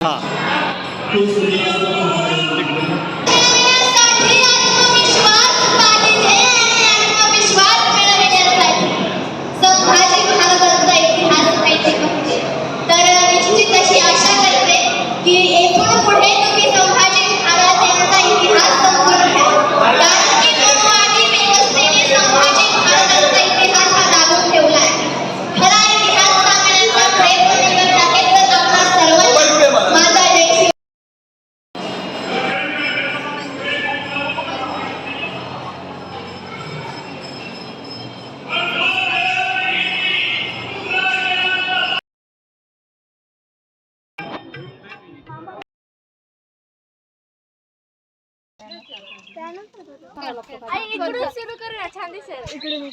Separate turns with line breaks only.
हाँ
इकडून